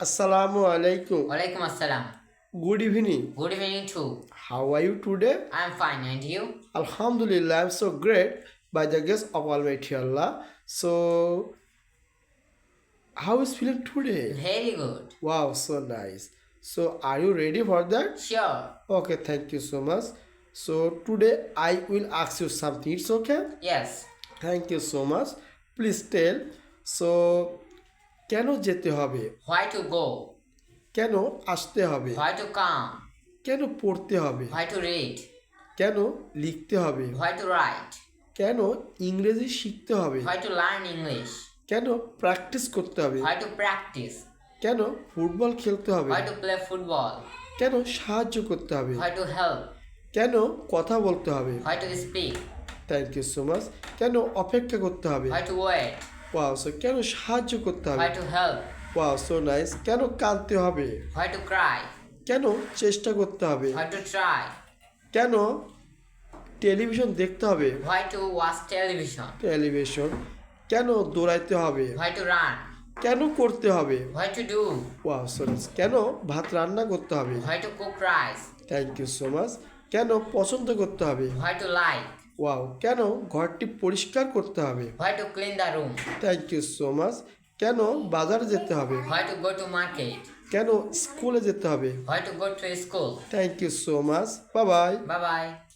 Assalamu alaikum. Alaikum assalam. Good evening. Good evening too. How are you today? I am fine and you? Alhamdulillah, I am so great by the grace of Almighty Allah. So, how is feeling today? Very good. Wow, so nice. So, are you ready for that? Sure. Okay, thank you so much. So, today I will ask you something. It's okay? Yes. Thank you so much. Please tell. So, কেন যেতে হবে why to গো কেন আসতে হবে why to come কেন পড়তে হবে why to read কেন লিখতে হবে হোয়াই টু রাইট কেন ইংরেজি শিখতে হবে হোয়াই টু লার্ন ইংলিশ কেন প্র্যাকটিস করতে হবে হোয়াই টু প্র্যাকটিস কেন ফুটবল খেলতে হবে হোয়াই টু প্লে ফুটবল কেন সাহায্য করতে হবে হোয়াই টু হেল্প কেন কথা বলতে হবে why to speak thank you so much কেন অপেক্ষা করতে হবে why to wait wow so কেন সাহায্য করতে হবে Why to help? Wow so nice কেন কাঁদতে হবে Why to cry? কেন চেষ্টা করতে হবে Why to try? কেন টেলিভিশন দেখতে হবে Why to watch television? Television কেন দৌড়াইতে হবে Why to run? কেন করতে হবে Why to do? Wow so nice কেন ভাত রান্না করতে হবে Why to cook rice? Thank you so much কেন পছন্দ করতে হবে Why to like? ওয়াও কেন ঘরটি পরিষ্কার করতে হবে? Why to clean the room thank you so much কেন বাজার যেতে হবে? Why to go to market কেন স্কুলে যেতে হবে? Why to go to school thank you so much bye bye bye bye.